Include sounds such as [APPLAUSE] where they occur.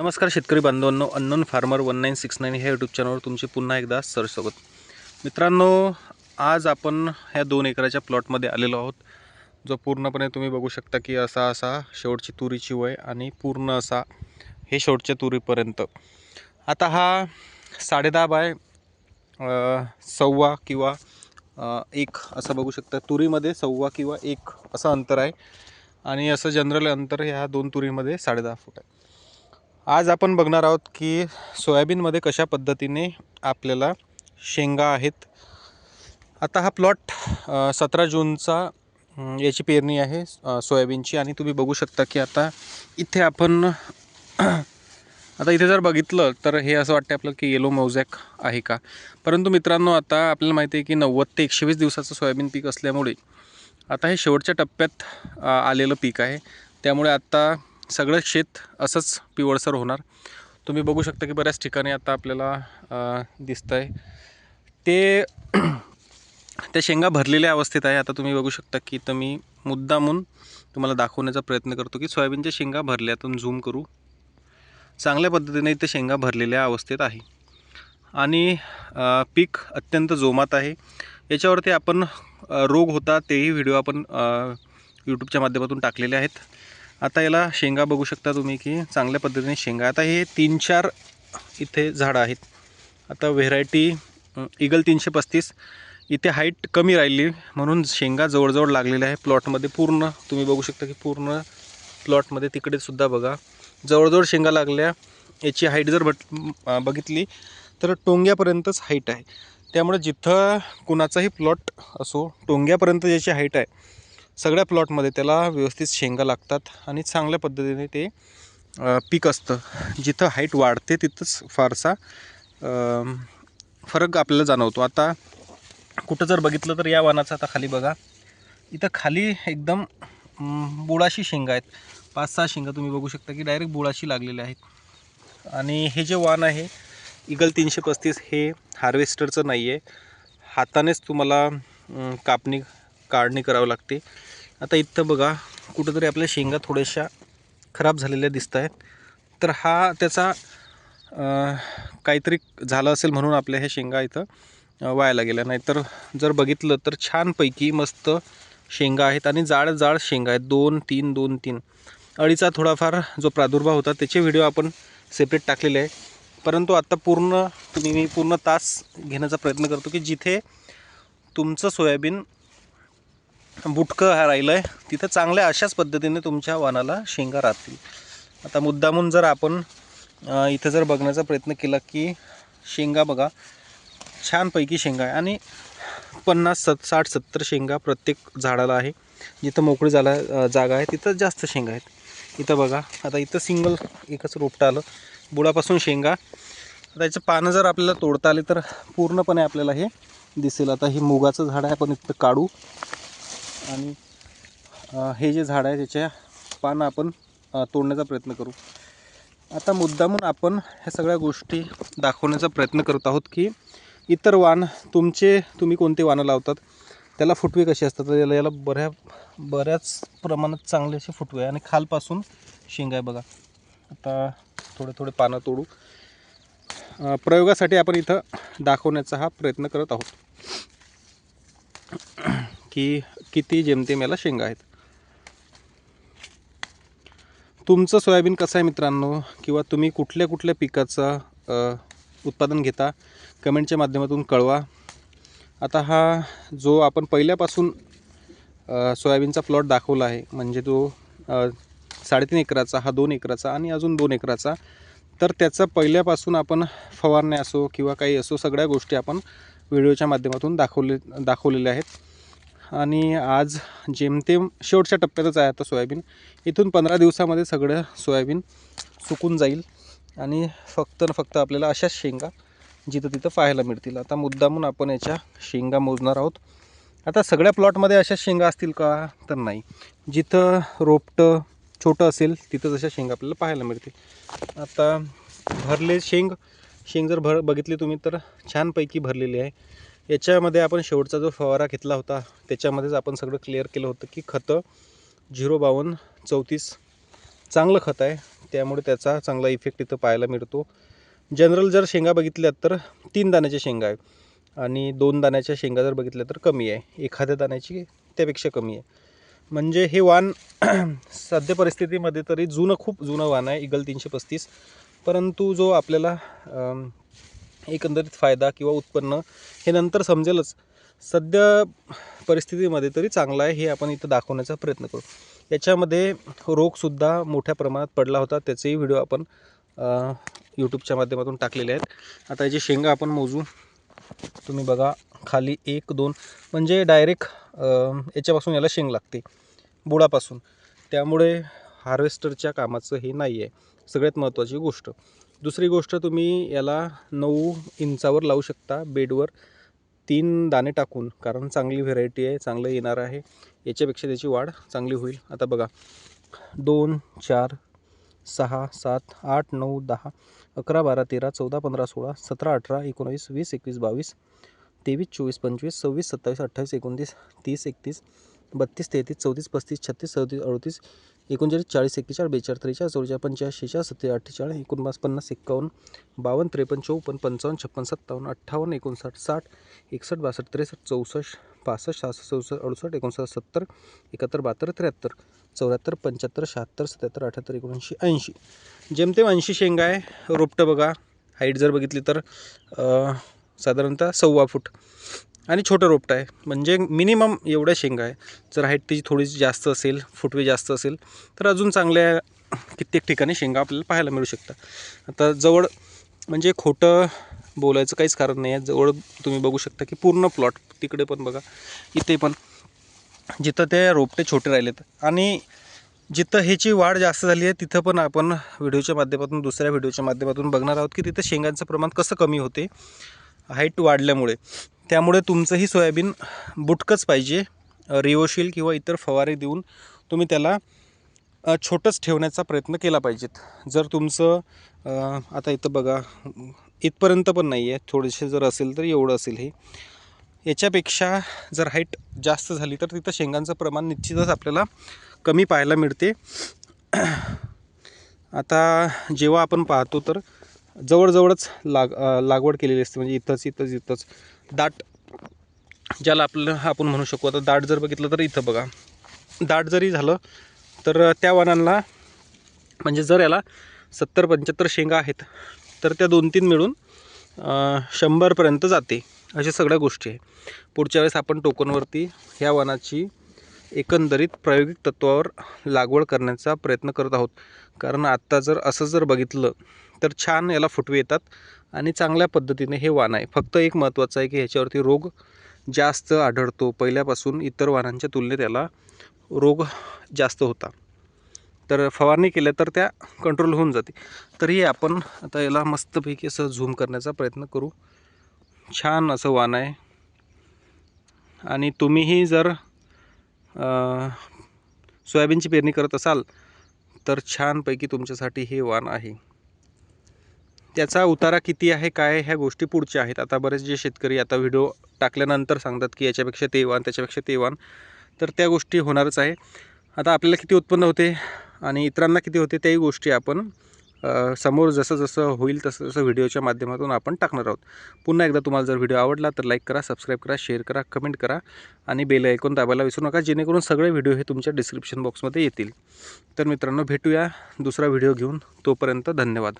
नमस्कार शेतकरी बांधवांनो unknown farmer one nine six nine ह्या यूट्यूब चॅनलवर तुमचे पुन्हा एकदा सरसोबत मित्रांनो आज आपण ह्या दोन एकराच्या प्लॉटमध्ये आलेलो आहोत जो पूर्णपणे तुम्ही बघू शकता की असा असा शेवटची तुरीची वय आणि पूर्ण असा हे शेवटच्या तुरीपर्यंत. आता हा साडेदहा बाय सव्वा किंवा एक असं बघू शकता. तुरीमध्ये सव्वा किंवा एक असं अंतर आहे आणि असं जनरल अंतर ह्या दोन तुरीमध्ये साडेदहा फूट आहे. आज आपण बघणार आहोत की सोयाबीनमध्ये कशा पद्धतीने आपल्याला शेंगा आहेत. आता हा प्लॉट सतरा जूनचा याची पेरणी आहे सोयाबीनची. आणि तुम्ही बघू शकता की आता इथे आपण आता इथे जर बघितलं तर हे असं वाटतं आपलं की येलो मोझॅक आहे का? परंतु मित्रांनो आता आपल्याला माहिती आहे की नव्वद ते एकशे वीस दिवसाचं सोयाबीन पीक असल्यामुळे आता हे शेवटच्या टप्प्यात आलेलं पीक आहे. त्यामुळे आता सगळं शेत असंच पिवळसर होणार. तुम्ही बघू शकता की बऱ्याच ठिकाणी आता आपल्याला दिसतं आहे ते [CLEARS THROAT] त्या शेंगा भरलेल्या अवस्थेत आहे. आता तुम्ही बघू शकता की तर मी मुद्दामून तुम्हाला दाखवण्याचा प्रयत्न करतो की सोयाबीनच्या शेंगा भरल्यातून झूम करू. चांगल्या पद्धतीने इथे शेंगा भरलेल्या अवस्थेत आहे. आणि पीक अत्यंत जोमात आहे. याच्यावरती आपण रोग होता तेही व्हिडिओ आपण यूट्यूबच्या माध्यमातून टाकलेले आहेत. आता याला शेंगा बघू शकता तुम्ही की चांगल्या पद्धतीने शेंगा. आता हे तीन चार इथे झाडं आहेत. आता व्हेरायटी इगल तीनशे पस्तीस. इथे हाईट कमी राहिली म्हणून शेंगा जवळजवळ लागलेल्या आहे प्लॉटमध्ये पूर्ण तुम्ही बघू शकता की पूर्ण प्लॉटमध्ये तिकडे सुद्धा बघा. जवळजवळ शेंगा लागल्या. याची हाईट जर बट बघितली तर टोंग्यापर्यंतच हाईट आहे. त्यामुळे जिथं कुणाचाही प्लॉट असो टोंग्यापर्यंत ज्याची हाईट आहे सगळ्या प्लॉटमध्ये त्याला व्यवस्थित शेंगा लागतात आणि चांगल्या पद्धतीने ते पीक असतं. जिथं हाईट वाढते तिथंच फारसा फरक आपल्याला जाणवतो. आता कुठं जर बघितलं तर या वानाचा आता खाली बघा. इथं खाली एकदम बुळाशी शेंगा आहेत. पाच सहा शेंगा तुम्ही बघू शकता की डायरेक्ट बुळाशी लागलेल्या आहेत. आणि हे जे वाण आहे इगल तीनशे पस्तीस हे हार्वेस्टरचं नाही आहे हातानेच तुम्हाला कापणी काढणी करावं लागते. आता इथं बघा कुठंतरी आपल्या शेंगा थोड्याशा खराब झालेल्या दिसत आहेत. तर हा त्याचा काहीतरी झालं असेल म्हणून आपल्या ह्या शेंगा इथं वायाला गेल्या. नाहीतर जर बघितलं तर छानपैकी मस्त शेंगा आहेत आणि जाड जाड शेंगा आहेत. दोन तीन दोन तीन. अळीचा थोडाफार जो प्रादुर्भाव होता त्याचे व्हिडिओ आपण सेपरेट टाकलेले आहे. परंतु आत्ता पूर्ण तुम्ही मी पूर्ण तास घेण्याचा प्रयत्न करतो की जिथे तुमचं सोयाबीन बुटकं हा राहिलं आहे तिथं चांगल्या अशाच पद्धतीने तुमच्या वानाला शेंगा राहतील. आता मुद्दामून जर आपण इथं जर बघण्याचा प्रयत्न केला की शेंगा बघा छानपैकी शेंगा आहे आणि पन्नास सत साठ सत्तर शेंगा प्रत्येक झाडाला आहे. जिथं मोकळी झाला जागा आहे तिथं जास्त शेंगा आहेत. इथं बघा आता इथं सिंगल एकच रोपटं आलं. बुडापासून शेंगा. आता याचं पानं जर आपल्याला तोडता आले तर पूर्णपणे आपल्याला हे दिसेल. आता हे मुगाचं झाड आहे आपण इथं काढू. आणि हे जे झाड आहे त्याच्या पानं आपण तोडण्याचा प्रयत्न करू. आता मुद्दामून आपण ह्या सगळ्या गोष्टी दाखवण्याचा प्रयत्न करत आहोत की इतर वाण तुमचे तुम्ही कोणते वाणं लावतात? त्याला फुटवे कसे असतात? तर याला याला बऱ्या बऱ्याच प्रमाणात चांगले असे फुटवे आहे आणि खालपासून शेंगा आहे बघा. आता थोडे थोडे पानं तोडू. प्रयोगासाठी आपण इथं दाखवण्याचा हा प्रयत्न करत आहोत. की किती जेमतेम याला शेंगा आहेत. तुमचं सोयाबीन कसं आहे मित्रांनो? किंवा तुम्ही कुठल्या कुठल्या पिकाचं उत्पादन घेता? कमेंटच्या माध्यमातून कळवा. आता हा जो आपण पहिल्यापासून सोयाबीनचा प्लॉट दाखवला आहे म्हणजे तो साडेतीन एकराचा हा दोन एकराचा आणि अजून दोन एकराचा तर त्याचा पहिल्यापासून आपण फवारण्या असो किंवा काही असो सगळ्या गोष्टी आपण व्हिडिओच्या माध्यमातून दाखवले दाखवलेल्या आहेत. आणि आज जेमतेम शेवटच्या टप्प्यातच आहे आता सोयाबीन. इथून पंधरा दिवसामध्ये सगळं सोयाबीन सुकून जाईल आणि फक्त न फक्त आपल्याला अशाच शेंगा जिथं तिथं पाहायला मिळतील. आता मुद्दामून आपण याच्या शेंगा मोजणार आहोत. आता सगळ्या प्लॉटमध्ये अशाच शेंगा असतील का? तर नाही. जिथं रोपटं छोटं असेल तिथं जशा शेंगा आपल्याला पाहायला मिळतील. आता भरले शेंग. शेंग जर भर बघितली तुम्ही तर छानपैकी भरलेली आहे. याच्यामध्ये आपण शेवटचा जो फवारा घेतला होता त्याच्यामध्येच आपण सगळं क्लिअर केलं होतं की खतं झिरो बावन्न चौतीस चांगलं खत आहे. त्यामुळे त्याचा चांगला इफेक्ट इथं पाहायला मिळतो. जनरल जर शेंगा बघितल्यात तर तीन दाण्याच्या शेंगा आहे आणि दोन दाण्याच्या शेंगा जर बघितल्या तर कमी आहे. एखाद्या दाण्याची त्यापेक्षा कमी आहे. म्हणजे हे वाण [CLEARS THROAT] सध्या परिस्थितीमध्ये तरी जुनं खूप जुनं वाण आहे इगल तीनशे पस्तीस. परंतु जो आपल्याला एकंदरीत फायदा किंवा उत्पन्न हे नंतर समजेलच. सध्या परिस्थितीमध्ये तरी चांगला आहे हे आपण इथं दाखवण्याचा प्रयत्न करू. याच्यामध्ये रोगसुद्धा मोठ्या प्रमाणात पडला होता त्याचेही व्हिडिओ आपण यूट्यूबच्या माध्यमातून टाकलेले आहेत. आता याची शेंगा आपण मोजू. तुम्ही बघा खाली एक दोन म्हणजे डायरेक्ट याच्यापासून याला शेंग लागते बुडापासून त्यामुळे हार्वेस्टरच्या कामाचं हे नाही आहे सगळ्यात महत्त्वाची गोष्ट. दुसरी गोष्ट तुम्ही याला नऊ इंचावर लावू शकता बेडवर. तीन दाणे टाकून कारण चांगली व्हेरायटी आहे चांगलं येणार आहे. याच्यापेक्षा त्याची वाढ चांगली होईल. आता बघा दोन चार सहा सात आठ नऊ दहा अकरा बारा तेरा चौदा पंधरा सोळा सतरा अठरा एकोणावीस वीस एकवीस बावीस तेवीस चोवीस पंचवीस सव्वीस सत्तावीस अठ्ठावीस एकोणतीस तीस एकतीस बत्तीस तेहतीस चौतीस पस्तीस छत्तीस सदतीस अडतीस एकोणचाळीस चाळीस एक्केचाळीस बेचाळीस त्रेचाळीस चौवेचाळीस पंचेचाळीस शेचाळीस सत्तेचाळीस अठ्ठेचाळीस एकोणपास पन्नास एक्कावन्न बावन्न त्रेपन्न चौपन्न पंचावन्न छप्पन्न सत्तावन्न अठ्ठावन्न एकोणसाठ साठ एकसष्ट बासष्ट त्रेसष्ट चौसष्ट पासष्ट सहासष्ट चौसष्ट अडुसष्ट एकोणसाठ सत्तर एकाहत्तर बहात्तर त्र्याहत्तर चौऱ्याहत्तर पंच्याहत्तर शहात्तर सत्याहत्तर अठ्याहत्तर एकोणऐंशी ऐंशी. जेमतेम ऐंशी शेंगा आहे रोपटं बघा. हाईट जर बघितली तर साधारणतः सव्वा फूट. आणि छोटं रोपटं आहे. म्हणजे मिनिमम एवढ्या शेंगा आहे. जर हाईट त्याची थोडी जास्त असेल फुटवे जास्त असेल तर अजून चांगल्या कित्येक ठिकाणी शेंगा आपल्याला पाहायला मिळू शकतात. आता जवळ म्हणजे खोटं बोलायचं काहीच कारण नाही आहे. जवळ तुम्ही बघू शकता की पूर्ण प्लॉट तिकडे पण बघा इथे पण. जिथं ते रोपटे छोटे राहिलेत. आणि जिथं ह्याची वाढ जास्त झाली आहे तिथं पण आपण व्हिडिओच्या माध्यमातून दुसऱ्या व्हिडिओच्या माध्यमातून बघणार आहोत की तिथं शेंगांचं प्रमाण कसं कमी होते हाईट वाढल्यामुळे. त्यामुळे तुमचंही सोयाबीन बुटकंच पाहिजे रिओशील किंवा इतर फवारे देऊन तुम्ही त्याला छोटंच ठेवण्याचा प्रयत्न केला पाहिजेत. जर तुमचं आता इथं बघा इथपर्यंत पण नाही आहे थोडेसे जर असेल तर एवढं असेल हे. याच्यापेक्षा जर हाईट जास्त झाली तर तिथं शेंगांचं प्रमाण निश्चितच आपल्याला कमी पाहायला मिळते. आता जेव्हा आपण पाहतो तर जवळजवळच लाग लागवड केलेली असते म्हणजे इथंच इथंच इथंच. दाट ज्याला आपलं आपण म्हणू शकू. आता दाट जर बघितलं तर इथं बघा. दाट जरी झालं तर त्या वनांना म्हणजे जर याला सत्तर पंच्याहत्तर शेंगा आहेत तर त्या दोन तीन मिळून शंभरपर्यंत जाते. अशा सगळ्या गोष्टी आहे पुढच्या वेळेस आपण टोकनवरती ह्या वनाची एकंदरीत प्रायोगिक तत्वावर लागवड करण्याचा प्रयत्न करत आहोत. कारण आत्ता जर असं जर बघितलं तर छान याला फुटवे येतात आणि चांगल्या पद्धतीने हे वाण आहे. फक्त एक महत्त्वाचं आहे की ह्याच्यावरती रोग जास्त आढळतो. पहिल्यापासून इतर वाणांच्या तुलनेत याला रोग जास्त होता. तर फवारणी केल्या तर त्या कंट्रोल होऊन जाते. तरी आपण आता याला मस्तपैकी असं झूम करण्याचा प्रयत्न करू. छान असं वाण आहे. आणि तुम्हीही जर सोयाबीनची पेरणी करत असाल तर छानपैकी तुमच्यासाठी हे वाण आहे. त्याचा उतारा किती आहे काय ह्या गोष्टी पुढच्या आहेत. आता बरेच जे शेतकरी आता व्हिडिओ टाकल्यानंतर सांगतात की याच्यापेक्षा ते वाण त्याच्यापेक्षा ते वाण तर त्या गोष्टी होणारच आहे. आता आपल्याला किती उत्पन्न होते आणि इतरांना किती होते त्याही गोष्टी आपण समोर जसं जसं होईल तसं तसं व्हिडिओच्या माध्यमातून आपण टाकणार आहोत. पुन्हा एकदा तुम्हाला जर व्हिडिओ आवडला तर लाईक करा सबस्क्राईब करा शेअर करा कमेंट करा आणि बेल ऐकून दाबायला विसरू नका जेणेकरून सगळे व्हिडिओ हे तुमच्या डिस्क्रिप्शन बॉक्समध्ये येतील. तर मित्रांनो भेटूया दुसरा व्हिडिओ घेऊन. तोपर्यंत धन्यवाद.